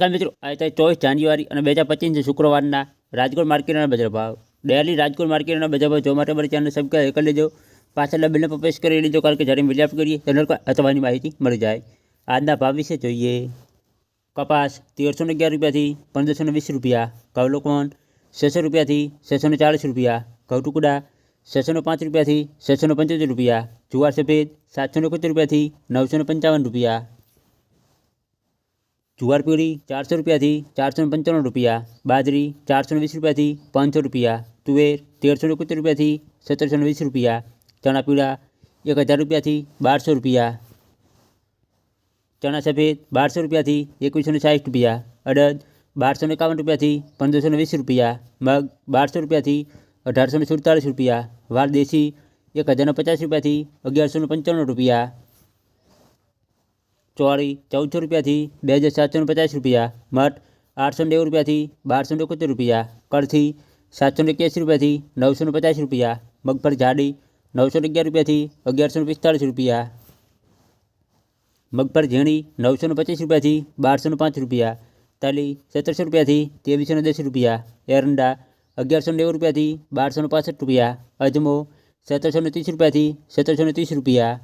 નમસ્કાર મિત્રો, આજે ચોવીસ જાન્યુઆરી અને બે હજાર પચીસ શુક્રવારના રાજકોટ માર્કેટના બજાર ભાવ. ડેલી રાજકોટ માર્કેટના બજાર ભાવ જોવા માટે મારી ચેનલ સબસ્ક્રાઈબ કરી લેજો. પાછળના બિલને પ્રેસ કરી લેજો, કારણ કે જ્યારે વીડિયો કરીએ પર અથવાની માહિતી મળી જાય. આજના ભાવ વિશે જોઈએ. કપાસ તેરસો ને અગિયાર રૂપિયાથી પંદરસો ને વીસ રૂપિયા ઘઉં લોકવન છસો રૂપિયાથી છસો ને ચાલીસ રૂપિયા ઘઉં ટુકડા છસો ને પાંચ રૂપિયાથી છસો ને પંચોતેર રૂપિયા, જુવાર સફેદ સાતસો ને રૂપિયાથી નવસો પંચાવન રૂપિયા જુવાર પીળી ચારસો રૂપિયાથી ચારસો પંચાણું રૂપિયા, બાજરી ચારસો વીસ રૂપિયાથી પાંચસો રૂપિયા, તુવેર તેરસો એકોતેર રૂપિયાથી સત્તરસો વીસ રૂપિયા, ચણા પીળા એક હજાર રૂપિયાથી બારસો રૂપિયા, ચણા સફેદ બારસો રૂપિયાથી એકવીસો સાઠ રૂપિયા, અડદ બારસો એકાવન રૂપિયાથી પંદરસો વીસ રૂપિયા, મગ બારસો રૂપિયાથી અઢારસો સુડતાલીસ રૂપિયા વાલ દેશી એક હજારને પચાસ રૂપિયાથી અગિયારસો પંચાણું રૂપિયા ચોળી ચૌદસો રૂપિયાથી બે હજાર સાતસો પચાસ રૂપિયા, મઠ આઠસો નેવું રૂપિયાથી બારસો ને એકોતેર રૂપિયા કળથી સાતસો એક્યાસી રૂપિયાથી નવસો પચાસ રૂપિયા, મગફળી જાડી નવસો અગિયાર રૂપિયાથી અગિયારસો ને પિસ્તાળીસ રૂપિયા, મગફળી ઝીણી નવસો ને પચીસ રૂપિયાથી બારસો પાંચ રૂપિયા, તલી સત્તરસો રૂપિયાથી ત્રેવીસો દસ રૂપિયા, એરંડા અગિયારસો નેવું રૂપિયાથી બારસો પાસઠ રૂપિયા, અજમો સત્તરસો ત્રીસ રૂપિયાથી સત્તરસો ત્રીસ રૂપિયા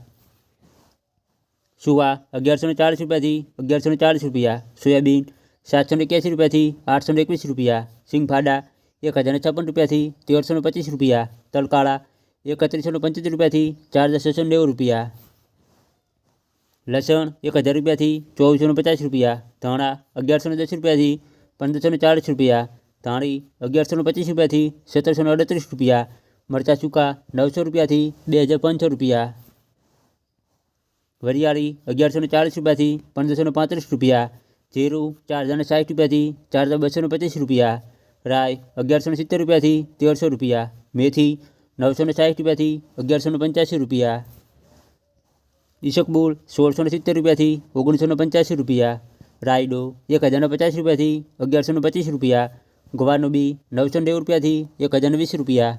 સુવા અગિયારસો ને ચાલીસ રૂપિયાથી અગિયારસો ને ચાલીસ રૂપિયા. સોયાબીન સાતસો ને એક્યાસી રૂપિયાથી આઠસો ને એકવીસ રૂપિયા. સિંગફાડા એક હજાર ને છપ્પન રૂપિયાથી તેરસો ને પચીસ રૂપિયા. તલકાળા એકત્રીસો ને પંચોતેર રૂપિયાથી ચાર હજાર છસો ને નેવું રૂપિયા. લસણ એક હજાર રૂપિયાથી ચોવીસો ને પચાસ રૂપિયા. ધાણા અગિયારસો ને દસ રૂપિયાથી પંદરસો ને ચાલીસ રૂપિયા. ધાણી અગિયારસો ને પચીસ રૂપિયાથી સત્તરસો ને અડત્રીસ રૂપિયા. મરચાં સૂકા નવસો રૂપિયાથી બે હજાર પાંચસો રૂપિયા. વરિયાળી અગિયારસો ને ચાલીસ રૂપિયાથી પંદરસો ને પાંત્રીસ રૂપિયા, જીરું ચાર હજારને સાઠ રૂપિયાથી ચાર હજાર બસો ને પચીસ રૂપિયા રાય અગિયારસો ને સિત્તેર રૂપિયાથી તેરસો રૂપિયા, મેથી નવસો ને સાઠ રૂપિયાથી અગિયારસો ને પંચ્યાસી રૂપિયા ઈશકબુલ સોળસો ને સિત્તેર રૂપિયાથી ઓગણીસો ને પંચ્યાસી રૂપિયા રાયડો એક હજારને પચાસ રૂપિયાથી અગિયારસો ને પચીસ રૂપિયા, ગવારનો બી નવસો નેવું રૂપિયાથી એક હજારને વીસ રૂપિયા